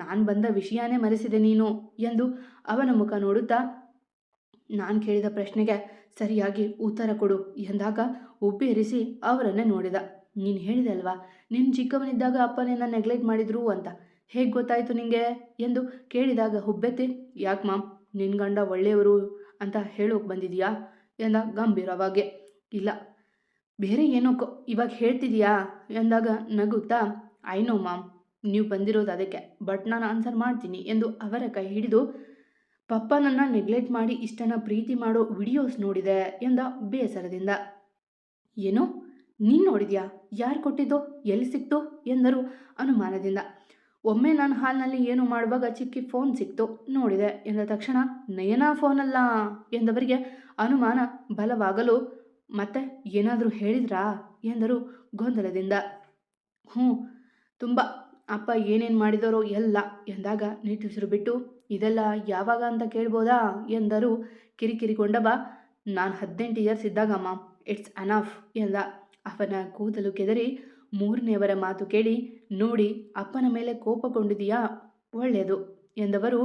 ನಾನು ಬಂದ ವಿಷಯನೇ ಮರೆಸಿದೆ ನೀನು ಎಂದು ಅವನ ಮುಖ ನೋಡುತ್ತಾ, ನಾನು ಕೇಳಿದ ಪ್ರಶ್ನೆಗೆ ಸರಿಯಾಗಿ ಉತ್ತರ ಕೊಡು ಎಂದಾಗ ಉಬ್ಬೇರಿಸಿ ಅವರನ್ನೇ ನೋಡಿದ. ನೀನು ಹೇಳಿದೆ ಅಲ್ವಾ ನಿನ್ನ ಚಿಕ್ಕವನಿದ್ದಾಗ ಅಪ್ಪ ನೆಗ್ಲೆಕ್ಟ್ ಮಾಡಿದ್ರು ಅಂತ. ಹೇಗೆ ಗೊತ್ತಾಯಿತು ನಿಂಗೆ? ಎಂದು ಕೇಳಿದಾಗ, ಹುಬ್ಬೆತ್ತಿ, ಯಾಕೆ ಮಾಮ್? ನಿನ್ನ ಗಂಡ ಒಳ್ಳೆಯವರು ಅಂತ ಹೇಳೋಕೆ ಬಂದಿದೆಯಾ? ಎಂದ ಗಂಭೀರವಾಗಿ. ಇಲ್ಲ. ಬೇರೆ ಏನೋ ಇವಾಗ ಹೇಳ್ತಿದೀಯಾ? ಎಂದಾಗ ನಗುತ್ತಾ, ಐ ನೋ ಮಾಮ್. ನೀವು ಬಂದಿರೋದು ಅದಕ್ಕೆ, ಬಟ್ ನಾನು ಆನ್ಸರ್ ಮಾಡ್ತೀನಿ, ಎಂದು ಅವರ ಕೈ ಹಿಡಿದು, ಪಪ್ಪ ನನ್ನ ನೆಗ್ಲೆಕ್ಟ್ ಮಾಡಿ ಇಷ್ಟನ ಪ್ರೀತಿ ಮಾಡೋ ವಿಡಿಯೋಸ್ ನೋಡಿದೆ, ಎಂದ ಬೇಸರದಿಂದ. ಏನು? ನೀನು ನೋಡಿದ್ಯಾ? ಯಾರು ಕೊಟ್ಟಿದ್ದು? ಎಲ್ಲಿ ಸಿಕ್ತು? ಎಂದರು ಅನುಮಾನದಿಂದ. ಒಮ್ಮೆ ನಾನು ಹಾಲ್ನಲ್ಲಿ ಏನು ಮಾಡುವಾಗ ಚಿಕ್ಕಿ ಫೋನ್ ಸಿಕ್ತು. ನೋಡಿದೆ. ಎಂದ ತಕ್ಷಣ, ನಯನಾ ಫೋನಲ್ಲ ಎಂದವರಿಗೆ ಅನುಮಾನ ಬಲವಾಗಲು ಮತ್ತೆ ಏನಾದರೂ ಹೇಳಿದ್ರಾ? ಎಂದರು ಗೊಂದಲದಿಂದ. ಹ್ಞೂ, ತುಂಬ. ಅಪ್ಪ ಏನೇನು ಮಾಡಿದರೋ ಎಲ್ಲ ಎಂದಾಗ ನಿಟ್ಟುಸಿರು ಬಿಟ್ಟು, ಇದೆಲ್ಲ ಯಾವಾಗ ಅಂತ ಕೇಳ್ಬೋದಾ? ಎಂದರು ಕಿರಿಕಿರಿಗೊಂಡವ ನಾನು ಹದಿನೆಂಟು ಇಯರ್ಸ್ ಇದ್ದಾಗಮ್ಮ ಇಟ್ಸ್ ಅನಫ್ ಎಂದ. ಅವನ ಕೂದಲು ಕೆದರಿ ಮೂರನೆಯವರ ಮಾತು ಕೇಳಿ, ನೋಡಿ, ಅಪ್ಪನ ಮೇಲೆ ಕೋಪಗೊಂಡಿದೆಯಾ? ಒಳ್ಳೆಯದು ಎಂದವರು,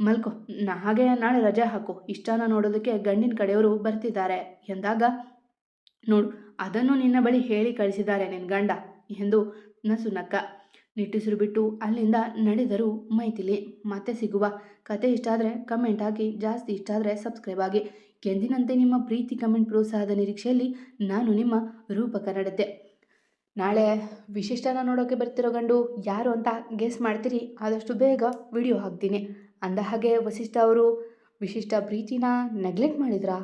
ಮಲ್ಕೋ, ನಾ ಹಾಗೆ ನಾಳೆ ರಜೆ ಹಾಕು, ಇಷ್ಟನ ನೋಡೋದಕ್ಕೆ ಗಂಡಿನ ಕಡೆಯವರು ಬರ್ತಿದ್ದಾರೆ, ಎಂದಾಗ, ನೋಡು, ಅದನ್ನು ನಿನ್ನ ಬಳಿ ಹೇಳಿ ಕಳಿಸಿದ್ದಾರೆ ನಿನ್ನ ಗಂಡ, ಎಂದು ನಸು ನಕ್ಕ. ನಿಟ್ಟುಸಿರು ಬಿಟ್ಟು ಅಲ್ಲಿಂದ ನಡೆದರು ಮೈಥಿಲಿ. ಮತ್ತೆ ಸಿಗುವ ಕತೆ ಇಷ್ಟ ಆದರೆ ಕಮೆಂಟ್ ಹಾಕಿ, ಜಾಸ್ತಿ ಇಷ್ಟ ಆದರೆ ಸಬ್ಸ್ಕ್ರೈಬ್ ಆಗಿ. ಎಂದಿನಂತೆ ನಿಮ್ಮ ಪ್ರೀತಿ ಕಮೆಂಟ್ ಪ್ರೋತ್ಸಾಹದ ನಿರೀಕ್ಷೆಯಲ್ಲಿ ನಾನು ನಿಮ್ಮ ರೂಪಕ ಕನ್ನಡತೆ ನಾಳೆ ವಿಶಿಷ್ಟನ ನೋಡೋಕ್ಕೆ ಬರ್ತಿರೋ ಗಂಡು ಯಾರು ಅಂತ ಗೆಸ್ ಮಾಡ್ತೀರಿ, ಆದಷ್ಟು ಬೇಗ ವಿಡಿಯೋ ಹಾಕ್ತೀನಿ. ಅಂದ ಹಾಗೆ ವಸಿಷ್ಠ ಅವರು ವಿಶಿಷ್ಟ ಪ್ರೀತಿನ ನೆಗ್ಲೆಕ್ಟ್ ಮಾಡಿದ್ರಾ?